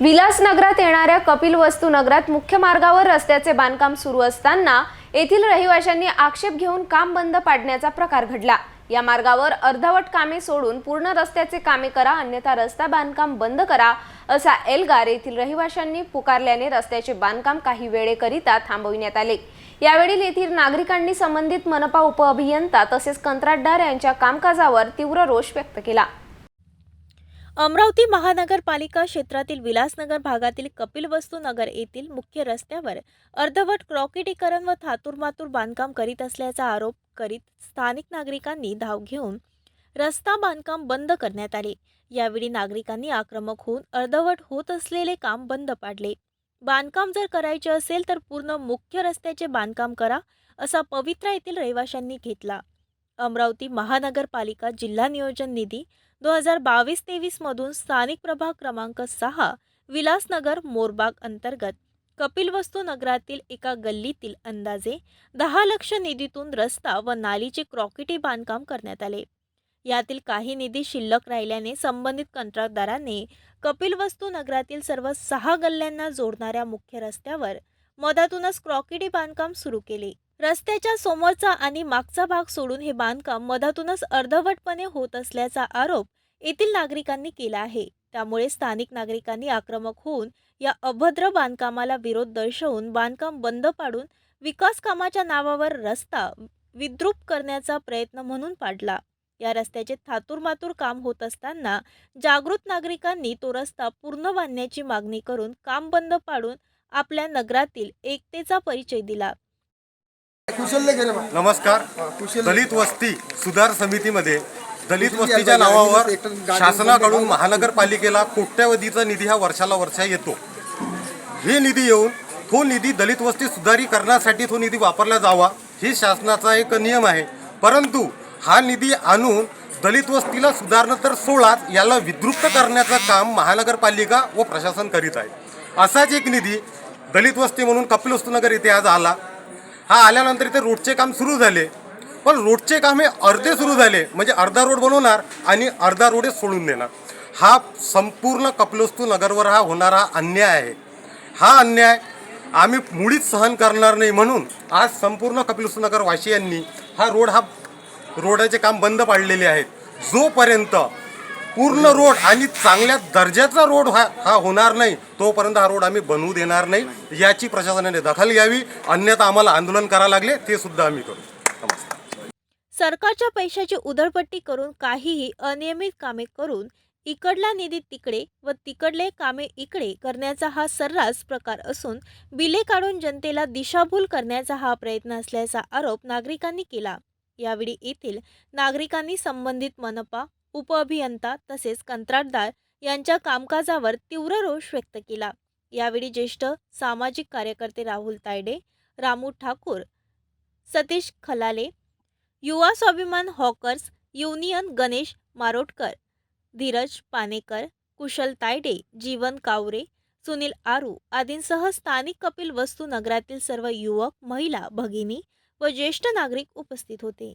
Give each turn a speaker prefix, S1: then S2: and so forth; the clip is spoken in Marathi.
S1: विलासनगरात येणाऱ्या कपिल वस्तू नगरात मुख्य मार्गावर रस्त्याचे बांधकाम सुरू असताना येथील रहिवाशांनी आक्षेप घेऊन काम बंद पाडण्याचा प्रकार घडला. या मार्गावर अर्धवट कामे सोडून पूर्ण रस्त्याचे कामे करा अन्यथा रस्ता बांधकाम बंद करा असा एल्गार येथील रहिवाशांनी पुकारल्याने रस्त्याचे बांधकाम काही वेळेकरिता थांबविण्यात आले. यावेळी येथील नागरिकांनी संबंधित मनपा उपअभियंता तसेच कंत्राटदार यांच्या कामकाजावर तीव्र रोष व्यक्त केला.
S2: अमरावती महानगरपालिका क्षेत्रातील विलासनगर भागातील कपिलवस्तू नगर येथील मुख्य रस्त्यावर अर्धवट क्रॉकेटीकरण व थातुरमातूर बांधकाम करीत असल्याचा आरोप करीत स्थानिक नागरिकांनी धाव घेऊन रस्ता बांधकाम बंद करण्यात आले. यावेळी नागरिकांनी आक्रमक होऊन अर्धवट होत असलेले काम बंद पाडले. बांधकाम जर करायचे असेल तर पूर्ण मुख्य रस्त्याचे बांधकाम करा असा पवित्रा येथील रहिवाशांनी घेतला. अमरावती महानगरपालिका जिल्हा नियोजन निधी दोन हजार बावीस तेवीसमधून स्थानिक प्रभाग क्रमांक सहा विलासनगर मोरबाग अंतर्गत कपिलवस्तू नगरातील एका गल्लीतील अंदाजे दहा लक्ष निधीतून रस्ता व नालीचे क्रॉकेटी बांधकाम करण्यात आले. यातील काही निधी शिल्लक राहिल्याने संबंधित कंत्राटदाराने कपिलवस्तू नगरातील सर्व सहा गल्ल्यांना जोडणाऱ्या मुख्य रस्त्यावर मधातूनच क्रॉकेटी बांधकाम सुरू केले. रस्त्याच्या समोरचा आणि मागचा भाग सोडून हे बांधकाम मधातूनच अर्धवटपणे होत असल्याचा आरोप येथील नागरिकांनी केला आहे. त्यामुळे स्थानिक नागरिकांनी आक्रमक होऊन या अभद्र बांधकामाला विरोध दर्शवून बांधकाम बंद पाडून विकास कामाच्या नावावर रस्ता विद्रूप करण्याचा प्रयत्न म्हणून पाडला. या रस्त्याचे थातूरमातूर काम होत असताना जागृत नागरिकांनी तो रस्ता पूर्ण बांधण्याची मागणी करून काम बंद पाडून आपल्या नगरातील एकतेचा परिचय दिला.
S3: नमस्कार. दलित वस्ती सुधार समितीमध्ये दलित वस्तीच्या नावावर शासनाकडून महानगरपालिकेला कोट्यवधीचा निधी हा वर्षाला वर्षा येतो. हे निधी येऊन तो निधी दलित वस्ती सुधारीकरणासाठी तो निधी वापरला जावा ही शासनाचा एक नियम आहे. परंतु हा निधी आणून दलित वस्तीला सुधारणं तर सोळाच याला विद्रुप्त करण्याचं काम महानगरपालिका व प्रशासन करीत आहे. असाच एक निधी दलित वस्ती म्हणून कपिलवस्तूनगर इथे आज आला. हा आल्यानंतर इथे रोडचे काम सुरू झाले. पण रोडचे काम हे अर्धे सुरू झाले. म्हणजे अर्धा रोड बनवणार आणि अर्धा रोड सोडून देणार. हा संपूर्ण कपिलोस्तू नगरवर हा होणारा अन्याय आहे. हा अन्याय आम्ही मुळीच सहन करणार नाही म्हणून आज संपूर्ण कपिलोस्तू नगर वासियांनी हा रोड हा रोडाचे काम बंद पाडलेले आहेत. जोपर्यंत पूर्ण रोड आणि चांगल्या दर्जाचा रोड हा हा होणार नाही. तोपर्यंत हा रोड आम्ही बनवू देणार नाही. याची प्रशासनाने दखल घ्यावी. अन्यथा आम्हाला आंदोलन करावं लागले ते सुद्धा आम्ही करू. नमस्कार.
S2: सरकारच्या पैशाची उधळपट्टी करून काहीही अनियमित कामे करून इकडला निधी तिकडे व तिकडले कामे इकडे करण्याचा हा सर्रास प्रकार असून बिले काढून जनतेला दिशाभूल करण्याचा हा प्रयत्न असल्याचा आरोप नागरिकांनी केला. यावेळी येथील नागरिकांनी संबंधित मनपा उपअभियंता तसेच कंत्राटदार यांच्या कामकाजावर तीव्र रोष व्यक्त केला. यावेळी ज्येष्ठ सामाजिक कार्यकर्ते राहुल तायडे रामू ठाकूर सतीश खलाले युवा स्वाभिमान हॉकर्स युनियन गणेश मारोटकर धीरज पानेकर कुशल तायडे जीवन कावरे सुनील आरू आदींसह स्थानिक कपिल वस्तू नगरातील सर्व युवक महिला भगिनी व ज्येष्ठ नागरिक उपस्थित होते.